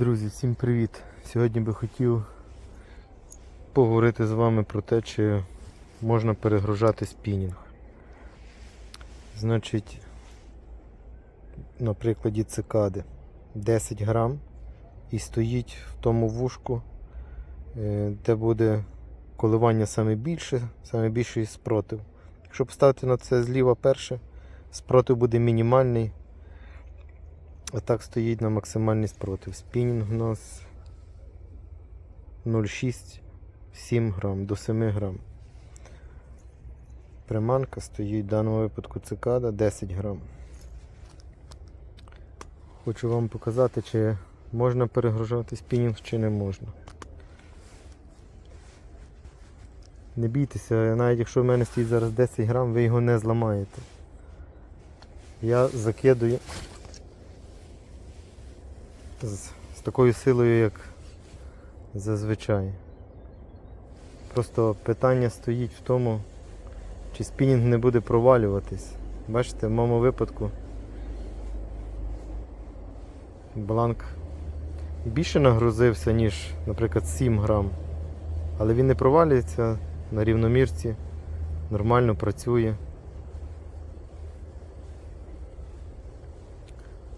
Друзі, всім привіт! Сьогодні би хотів поговорити з вами про те, чи можна перегружати спінінг. Значить, на прикладі цикади 10 грам і стоїть в тому вушку, е, де буде коливання саме більше, саме більший спротив. Якщо поставити на це зліва перше, спротив буде мінімальний. А так стоїть на максимальний спротив. Спінінг у нас 0,6-7 грам до 7 грам. Приманка стоїть в даному випадку цикада 10 грам. Хочу вам показати, чи можна перегружати спінінг, чи не можна. Не бійтеся, навіть якщо в мене стоїть зараз 10 грам, ви його не зламаєте. Я закидую з, з такою силою, як зазвичай. Просто питання стоїть в тому, чи спінінг не буде провалюватись. Бачите, в моєму випадку бланк більше нагрузився, ніж, наприклад, 7 грам. Але він не провалюється на рівномірці, нормально працює.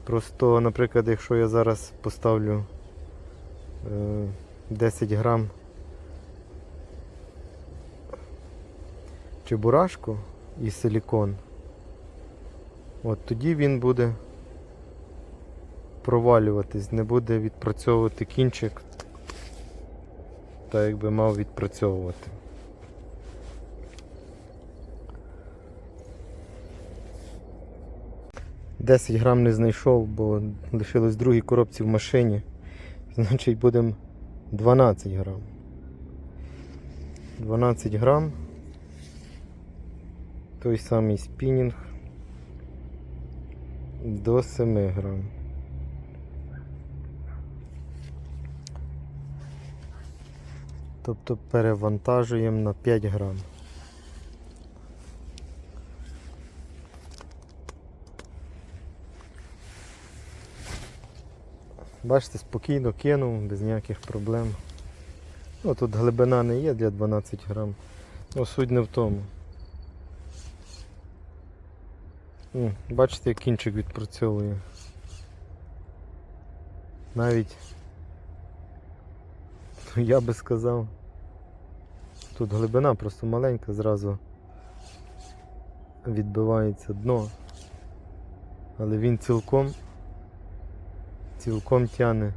Просто, наприклад, якщо я зараз поставлю е, 10 грам чебурашку і силікон, от тоді він буде провалюватись, не буде відпрацьовувати кінчик, так як би мав відпрацьовувати. Десять грам не знайшов, бо лишилось другій коробці в машині. Значить будемо 12 грам. 12 грам. Той самий спінінг до 7 грам. Тобто перевантажуємо на 5 грам. Бачите, спокійно кинув, без ніяких проблем. Ну, тут глибина не є для 12 грам. Ну, суть не в тому. Бачите, як кінчик відпрацьовує. Навіть ну, я би сказав. Тут глибина просто маленька, зразу відбивається дно. Але він цілком цілком тяне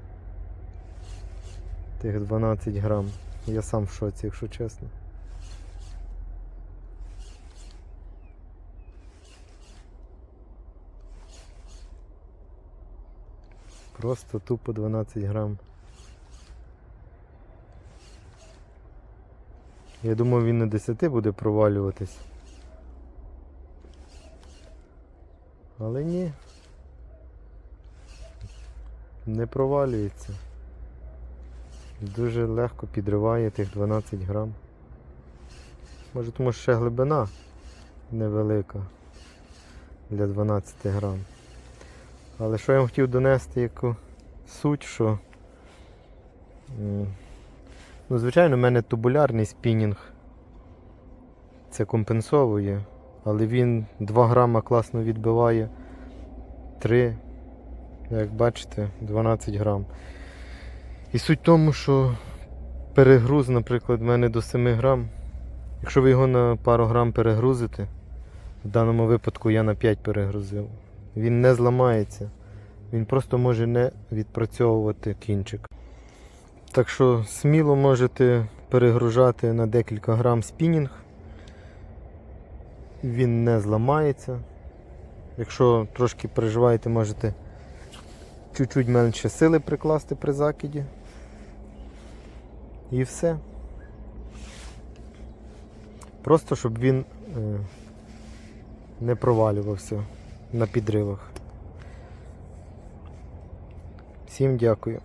тих 12 грам. Я сам в шоці, якщо чесно. Просто тупо 12 грам. Я думав він на 10 буде провалюватись. Але ні. Не провалюється. Дуже легко підриває тих 12 грам. Може тому що ще глибина невелика для 12 грам. Але що я вам хотів донести яку суть, що ну, звичайно, в мене тубулярний спінінг це компенсовує, але він 2 грама класно відбиває 3 як бачите, 12 грам. І суть в тому, що перегруз, наприклад, в мене до 7 грам. Якщо ви його на пару грам перегрузите, в даному випадку я на 5 перегрузив, він не зламається. Він просто може не відпрацьовувати кінчик. Так що сміло можете перегружати на декілька грам спінінг. Він не зламається. Якщо трошки переживаєте, можете чуть-чуть менше сили прикласти при закиді. І все. Просто щоб він е, не провалювався на підривах. Всім дякую.